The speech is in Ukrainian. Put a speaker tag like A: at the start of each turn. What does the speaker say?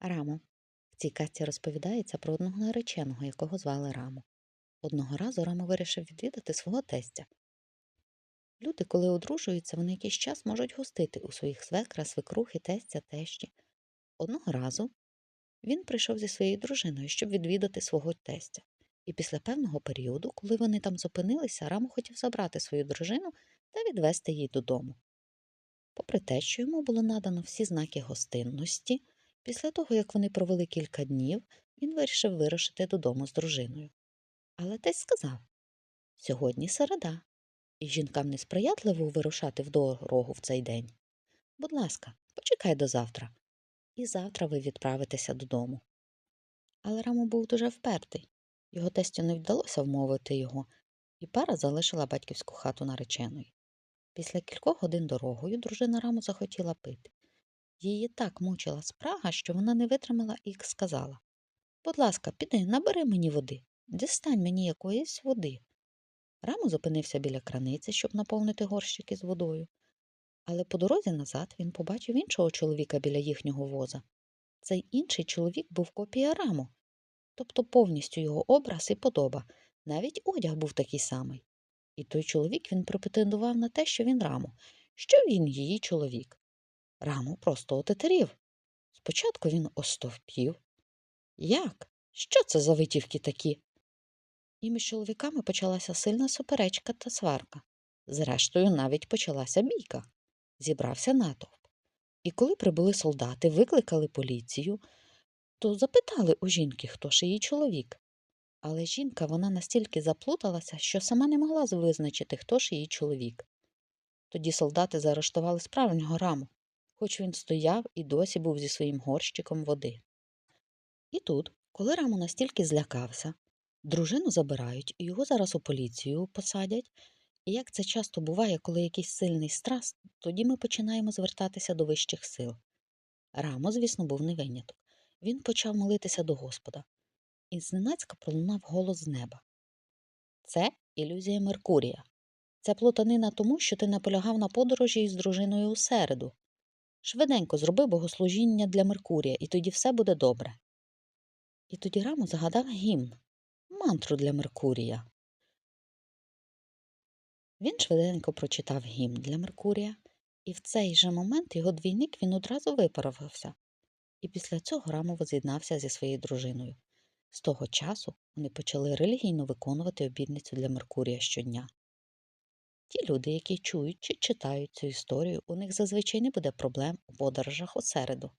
A: Рамо. В цій казці розповідається про одного нареченого, якого звали Рамо. Одного разу Рамо вирішив відвідати свого тестя. Люди, коли одружуються, вони якийсь час можуть гостити у своїх свекра, свекрухи, тестя, тещі. Одного разу він прийшов зі своєю дружиною, щоб відвідати свого тестя. І після певного періоду, коли вони там зупинилися, Рамо хотів забрати свою дружину та відвести її додому. Попри те, що йому було надано всі знаки гостинності, після того, як вони провели кілька днів, він вирішив вирушити додому з дружиною. Але тесть сказав сьогодні середа, і жінкам несприятливо вирушати в дорогу в цей день. Будь ласка, почекай до завтра, і завтра ви відправитеся додому. Але Рамо був дуже впертий. Його тестю не вдалося вмовити його, і пара залишила батьківську хату нареченої. Після кількох годин дорогою дружина Раму захотіла пити. Її так мучила спрага, що вона не витримала і сказала Будь ласка, піди, набери мені води, дістань мені якоїсь води. Рамо зупинився біля краниці, щоб наповнити горщики з водою. Але по дорозі назад він побачив іншого чоловіка біля їхнього воза. Цей інший чоловік був копія Рамо, тобто повністю його образ і подоба, навіть одяг був такий самий. І той чоловік він припретендував на те, що він Рамо, що він її чоловік. Рамо просто отетерів. Спочатку він остовпів. Як? Що це за витівки такі? І між чоловіками почалася сильна суперечка та сварка. Зрештою, навіть почалася бійка. Зібрався натовп. І коли прибули солдати, викликали поліцію, то запитали у жінки, хто ж її чоловік. Але жінка вона настільки заплуталася, що сама не могла визначити, хто ж її чоловік. Тоді солдати заарештували справжнього раму, хоч він стояв і досі був зі своїм горщиком води. І тут, коли Раму настільки злякався, дружину забирають і його зараз у поліцію посадять. І як це часто буває, коли якийсь сильний страс, тоді ми починаємо звертатися до вищих сил. Рамо, звісно, був не виняток. Він почав молитися до Господа, і зненацька пролунав голос з неба. Це ілюзія Меркурія. Це плутанина тому, що ти наполягав на подорожі із дружиною у середу. Швиденько зроби богослужіння для Меркурія, і тоді все буде добре. І тоді Рамо загадав гімн, мантру для Меркурія. Він швиденько прочитав гімн для Меркурія, і в цей же момент його двійник він одразу виправився. І після цього Рамо воз'єднався зі своєю дружиною. З того часу вони почали релігійно виконувати обідницю для Меркурія щодня. Ті люди, які чують чи читають цю історію, у них зазвичай не буде проблем у подорожах у середу.